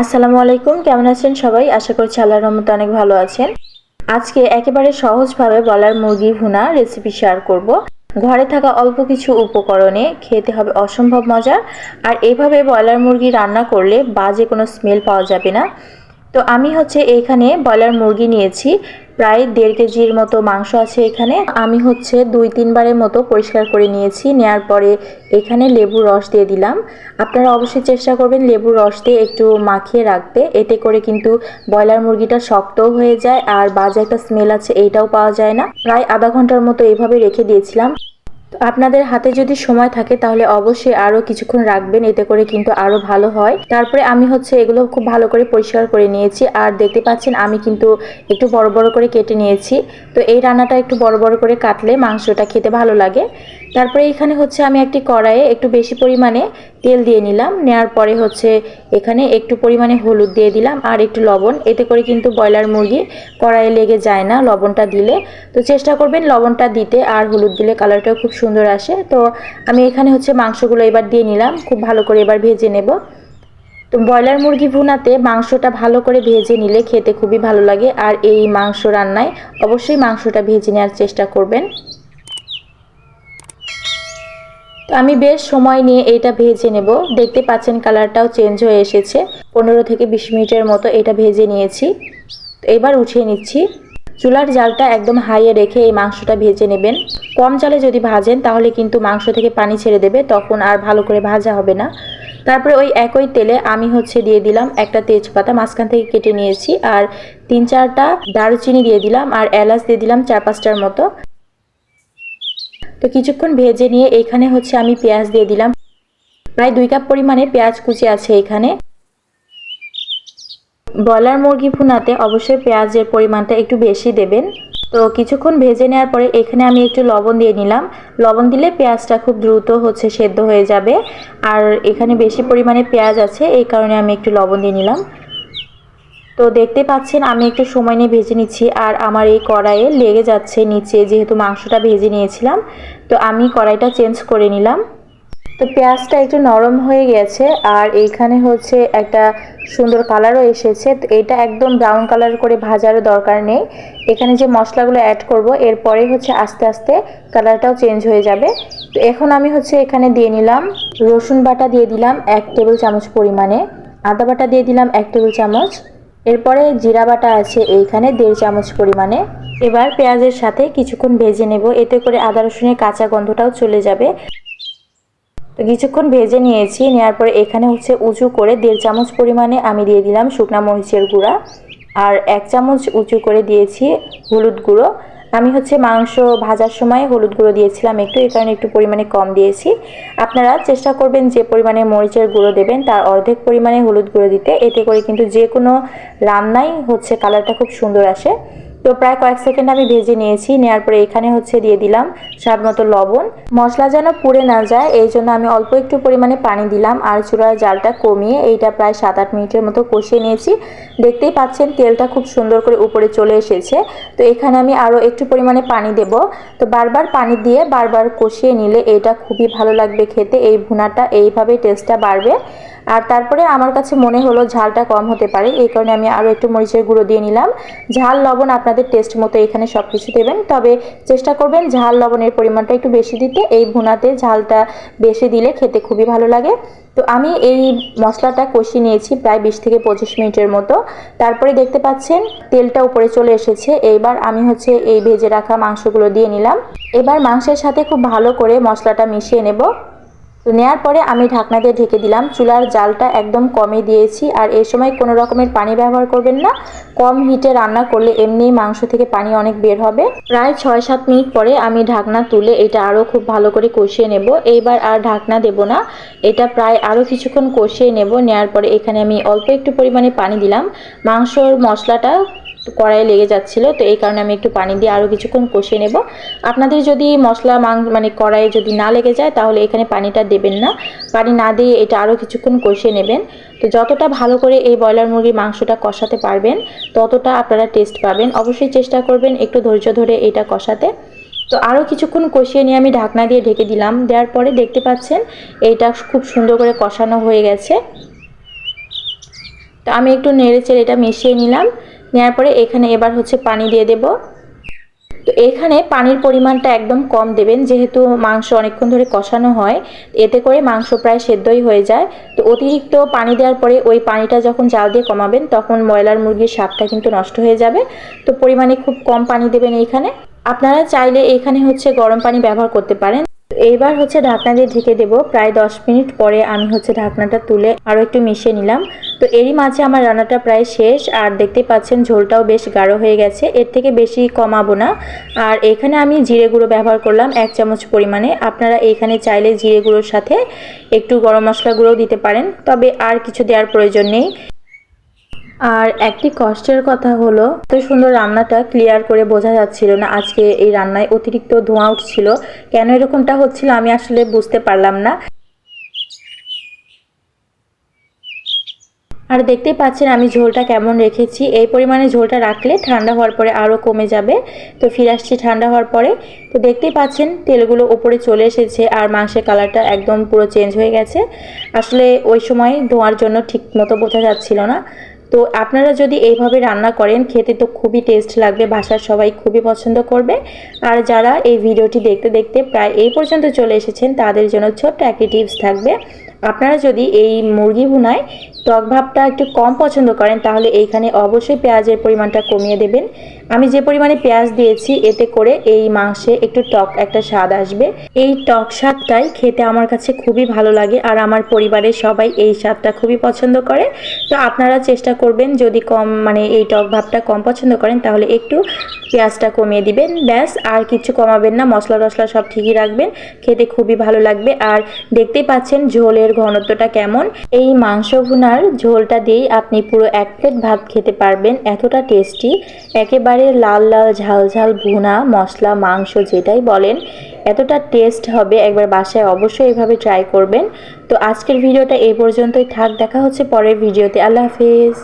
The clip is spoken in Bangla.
আসসালামু আলাইকুম, কেমন আছেন সবাই? আশা করছি আল্লাহর রহমতে অনেক ভালো আছেন। আজকে একেবারে সহজভাবে বলার মুরগি ভুনা রেসিপি শেয়ার করব। ঘরে থাকা অল্প কিছু উপকরণে খেতে হবে অসম্ভব মজার, আর এভাবে ব্রয়লার মুরগি রান্না করলে বাজে কোনো স্মেল পাওয়া যাবে না। তো আমি হচ্ছে এইখানে ব্রয়লার মুরগি নিয়েছি। প্রায় দেড় কেজির মতো মাংস আছে এখানে। আমি হচ্ছে দুই, তিনবারের মতো পরিষ্কার করে নিয়েছি। নেয়ার পরে এখানে লেবুর রস দিয়ে দিলাম। আপনারা অবশ্যই চেষ্টা করবেন লেবুর রস দিয়ে একটু মাখিয়ে রাখতে। এতে করে কিন্তু ব্রয়লার মুরগিটা শক্তও হয়ে যায় আর বাজে একটা স্মেল আছে, এইটাও পাওয়া যায় না। প্রায় আধা ঘণ্টার মতো এইভাবে রেখে দিয়েছিলাম। আপনাদের হাতে যদি সময় থাকে তাহলে অবশ্যই আরও কিছুক্ষণ রাখবেন, এতে করে কিন্তু আরও ভালো হয়। তারপরে আমি হচ্ছে এগুলো খুব ভালো করে পরিষ্কার করে নিয়েছি। আর দেখতে পাচ্ছেন আমি কিন্তু একটু বড় বড় করে কেটে নিয়েছি। তো এই রান্নাটা একটু বড় বড় করে কাটলে মাংসটা খেতে ভালো লাগে। তারপরে এখানে হচ্ছে আমি একটি কড়াইয়ে একটু বেশি পরিমাণে তেল দিয়ে নিলাম। নেওয়ার পরে হচ্ছে এখানে একটু পরিমাণে হলুদ দিয়ে দিলাম আর একটু লবণ। এতে করে কিন্তু ব্রয়লার মুরগি কড়াইয়ে লেগে যায় না লবণটা দিলে। তো চেষ্টা করবেন লবণটা দিতে আর হলুদ দিলে কালারটাও খুব সুন্দর আসে। তো আমি এখানে হচ্ছে মাংসগুলো এবার দিয়ে নিলাম। খুব ভালো করে এবার ভেজে নেব। তো ব্রয়লার মুরগি ভুনাতে মাংসটা ভালো করে ভেজে নিলে খেতে খুবই ভালো লাগে। আর এই মাংস রান্নায় অবশ্যই মাংসটা ভেজে নেওয়ার চেষ্টা করবেন। তো আমি বেশ সময় নিয়ে এটা ভেজে নেব। দেখতে পাচ্ছেন কালারটাও চেঞ্জ হয়ে এসেছে। পনেরো থেকে বিশ মিনিটের মতো এটা ভেজে নিয়েছি। তো এবার উঠিয়ে নিচ্ছি। চুলার জালটা একদম হাইয়ে রেখে এই মাংসটা ভেজে নেবেন। কম জালে যদি ভাজেন, তাহলে কিন্তু মাংস থেকে পানি ছেড়ে দেবে, তখন আর ভালো করে ভাজা হবে না। তারপরে ওই একই তেলে আমি হচ্ছে দিয়ে দিলাম একটা তেজপাতা, মাঝখান থেকে কেটে নিয়েছি, আর তিন চারটা দারুচিনি দিয়ে দিলাম, আর এলাচ দিয়ে দিলাম চার পাঁচটার মতো। তো কিছুক্ষণ ভেজে নিয়ে এখানে হচ্ছে আমি পেঁয়াজ দিয়ে দিলাম। প্রায় দুই কাপ পরিমাণে পেঁয়াজ কুচি আছে এখানে। ব্রয়লার মুরগি ভুনাতে অবশ্যই পেঁয়াজের পরিমাণটা একটু বেশি দেবেন। তো কিছুক্ষণ ভেজে নেওয়ার পরে এখানে আমি একটু লবণ দিয়ে নিলাম। লবণ দিলে পেঁয়াজটা খুব দ্রুত হচ্ছে সেদ্ধ হয়ে যাবে। আর এখানে বেশি পরিমাণে পেঁয়াজ আছে, এই কারণে আমি একটু লবণ দিয়ে নিলাম। তো দেখতে পাচ্ছেন, আমি একটু সময় নিয়ে ভেজে নিচ্ছি আর আমার এই কড়াইয়ে লেগে যাচ্ছে নিচে যেহেতু মাংসটা ভেজে নিয়েছিলাম। তো আমি কড়াইটা চেঞ্জ করে নিলাম। তো পেঁয়াজটা একটু নরম হয়ে গেছে আর এইখানে হচ্ছে একটা সুন্দর কালারও এসেছে। তো এটা একদম ব্রাউন কালার করে ভাজারও দরকার নেই। এখানে যে মশলাগুলো অ্যাড করব, এরপরে হচ্ছে আস্তে আস্তে কালারটাও চেঞ্জ হয়ে যাবে। তো এখন আমি হচ্ছে এখানে দিয়ে নিলাম রসুন বাটা দিয়ে দিলাম এক টেবিল চামচ পরিমাণে, আদা বাটা দিয়ে দিলাম এক টেবিল চামচ, এরপরে জিরা বাটা আছে এইখানে দেড় চামচ পরিমাণে। এবার পেঁয়াজের সাথে কিছুক্ষণ ভেজে নেব, এতে করে আদা রসুনের কাঁচা গন্ধটাও চলে যাবে। তো কিছুক্ষণ ভেজে নিয়েছি নেওয়ার পরে এখানে হচ্ছে উঁচু করে দেড় চামচ পরিমাণে আমি দিয়ে দিলাম শুকনা মরিচের গুঁড়া। আর এক চামচ উঁচু করে দিয়েছি হলুদ গুঁড়ো। আমি হচ্ছে মাংস ভাজার সময় হলুদ গুঁড়ো দিয়েছিলাম একটু এই কারণে একটু পরিমাণে কম দিয়েছি। আপনারা চেষ্টা করবেন যে পরিমাণে মরিচের গুঁড়ো দেবেন, তার অর্ধেক পরিমাণে হলুদ গুঁড়ো দিতে। এতে করে কিন্তু যে কোনো রান্নাই হচ্ছে কালারটা খুব সুন্দর আসে। তো প্রায় কয়েক সেকেন্ড আমি ভেজে নিয়েছি নেওয়ার পরে এখানে হচ্ছে দিয়ে দিলাম স্বাদ মতো লবণ। মশলা যেন পুড়ে না যায়, এই জন্য আমি অল্প একটু পরিমাণে পানি দিলাম আর চূড়ার জালটা কমিয়ে এইটা প্রায় সাত আট মিনিটের মতো কষিয়ে নিয়েছি। দেখতেই পাচ্ছেন তেলটা খুব সুন্দর করে উপরে চলে এসেছে। তো এখানে আমি আরও একটু পরিমাণে পানি দেব। তো বারবার পানি দিয়ে বারবার কষিয়ে নিলে এটা খুবই ভালো লাগবে খেতে, এই ভুনাটা, এইভাবেই টেস্টটা বাড়বে। আর তারপরে আমার কাছে মনে হলো ঝালটা কম হতে পারে, এই কারণে আমি আরও একটু মরিচের গুঁড়ো দিয়ে নিলাম। ঝাল, লবণ আপনাদের টেস্ট মতো এখানে সব কিছু দেবেন, তবে চেষ্টা করবেন ঝাল, লবণের পরিমাণটা একটু বেশি দিতে। এই ভুনাতে ঝালটা বেশি দিলে খেতে খুবই ভালো লাগে। তো আমি এই মশলাটা কষিয়ে নিয়েছি প্রায় বিশ থেকে পঁচিশ মিনিটের মতো। তারপরে দেখতে পাচ্ছেন তেলটা উপরে চলে এসেছে। এইবার আমি হচ্ছে এই ভেজে রাখা মাংসগুলো দিয়ে নিলাম। এবার মাংসের সাথে খুব ভালো করে মশলাটা মিশিয়ে নেব। তো নেওয়ার পরে আমি ঢাকনা দিয়ে ঢেকে দিলাম। চুলার জালটা একদম কমে দিয়েছি। আর এই সময় কোনো রকমের পানি ব্যবহার করবেন না। কম হিটে রান্না করলে এমনি মাংস থেকে পানি অনেক বের হবে। প্রায় ছয় সাত মিনিট পরে আমি ঢাকনা তুলে এটা আরও খুব ভালো করে কষিয়ে নেব। এইবার আর ঢাকনা দেব না। এটা প্রায় আরও কিছুক্ষণ কষিয়ে নেব। নেওয়ার পরে এখানে আমি অল্প একটু পরিমাণে পানি দিলাম। মাংসর মশলাটা কড়াইয়ে লেগে যাচ্ছিল, তো এই কারণে আমি একটু পানি দিয়ে আরও কিছুক্ষণ কষিয়ে নেব। আপনাদের যদি মশলা মাং মানে কড়াইয়ে যদি না লেগে যায়, তাহলে এখানে পানিটা দেবেন না। পানি না দিয়ে এটা আরও কিছুক্ষণ কষিয়ে নেবেন। তো যতটা ভালো করে এই ব্রয়লার মুরগির মাংসটা কষাতে পারবেন, ততটা আপনারা টেস্ট পাবেন। অবশ্যই চেষ্টা করবেন একটু ধৈর্য ধরে এটা কষাতে। তো আরও কিছুক্ষণ কষিয়ে নিয়ে আমি ঢাকনা দিয়ে ঢেকে দিলাম। দেওয়ার পরে দেখতে পাচ্ছেন এইটা খুব সুন্দর করে কষানো হয়ে গেছে। তো আমি একটু নেড়ে চেড়ে এটা মিশিয়ে নিলাম। নেওয়ার পরে এখানে এবার হচ্ছে পানি দিয়ে দেব। তো এখানে পানির পরিমাণটা একদম কম দেবেন, যেহেতু মাংস অনেকক্ষণ ধরে কষানো হয়, এতে করে মাংস প্রায় সেদ্ধই হয়ে যায়। তো অতিরিক্ত পানি দেওয়ার পরে ওই পানিটা যখন জাল দিয়ে কমাবেন, তখন ব্রয়লার মুরগির স্বাদটা কিন্তু নষ্ট হয়ে যাবে। তো পরিমাণে খুব কম পানি দেবেন এইখানে। আপনারা চাইলে এখানে হচ্ছে গরম পানি ব্যবহার করতে পারেন। এইবার হচ্ছে ঢাকনা দিয়ে ঢেকে দেবো। প্রায় দশ মিনিট পরে আমি হচ্ছে ঢাকনাটা তুলে আরও একটু মিশিয়ে নিলাম। তো এরই মাঝে আমার রান্নাটা প্রায় শেষ, আর দেখতে পাচ্ছেন ঝোলটাও বেশ গাঢ় হয়ে গেছে। এর থেকে বেশি কমাবো না। আর এখানে আমি জিরে গুঁড়ো ব্যবহার করলাম এক চামচ পরিমাণে। আপনারা এখানে চাইলে জিরে গুঁড়োর সাথে একটু গরম মশলা গুঁড়োও দিতে পারেন, তবে আর কিছু দেওয়ার প্রয়োজন নেই। আর একটি কষ্টের কথা হলো, এত সুন্দর রান্নাটা ক্লিয়ার করে বোঝা যাচ্ছিল না আজকে এই রান্নায় অতিরিক্ত ধোঁয়া উঠছিল। কেন এরকমটা হচ্ছিল আমি আসলে বুঝতে পারলাম না। আর দেখতেই পাচ্ছেন আমি ঝোলটা কেমন রেখেছি। এই পরিমাণে ঝোলটা রাখলে ঠান্ডা হওয়ার পরে আরও কমে যাবে। তো ফিরে আসছি ঠান্ডা হওয়ার পরে। তো দেখতেই পাচ্ছেন তেলগুলো উপরে চলে এসেছে আর মাংসের কালারটা একদম পুরো চেঞ্জ হয়ে গেছে। আসলে ওই সময় ধোয়ার জন্য ঠিক মতো বোঝা যাচ্ছিল না। তো আপনারা যদি এইভাবে রান্না করেন, খেতে তো খুবই টেস্ট লাগবে, বাসার সবাই খুবই পছন্দ করবে। আর যারা এই ভিডিওটি দেখতে দেখতে প্রায় এই পর্যন্ত চলে এসেছেন, তাদের জন্য ছোট্ট একটি টিপস থাকবে। আপনারা যদি এই মুরগি ভুনায় টক ভাবটা একটু কম পছন্দ করেন, তাহলে এইখানে অবশ্যই পেঁয়াজের পরিমাণটা কমিয়ে দেবেন। আমি যে পরিমাণে পেঁয়াজ দিয়েছি, এতে করে এই মাংসে একটু টক একটা স্বাদ আসবে। এই টক স্বাদটাই খেতে আমার কাছে খুবই ভালো লাগে, আর আমার পরিবারের সবাই এই স্বাদটা খুবই পছন্দ করে। তো আপনারা চেষ্টা করবেন, যদি কম মানে এই টক ভাবটা কম পছন্দ করেন, তাহলে একটু পেঁয়াজটা কমিয়ে দিবেন। ব্যাস, আর কিছু কমাবেন না, মশলা টশলা সব ঠিকই রাখবেন, খেতে খুবই ভালো লাগবে। আর দেখতেই পাচ্ছেন, ঝোলের ঘনত্বটা কেমন? এই মাংস ভুনার ঝোলটা দিয়েই আপনি পুরো এক প্লেট ভাত খেতে পারবেন, এতটা টেস্টি। একেবারে লাল লাল ঝাল ঝাল ভুনা, মশলা, মাংস যেটাই বলেন, এতটা টেস্ট হবে একবার বাসায় অবশ্যই এভাবে ট্রাই করবেন। তো আজকের ভিডিওটা এই পর্যন্তই, থাক, দেখা হচ্ছে পরের ভিডিওতে। আল্লাহ হাফিজ।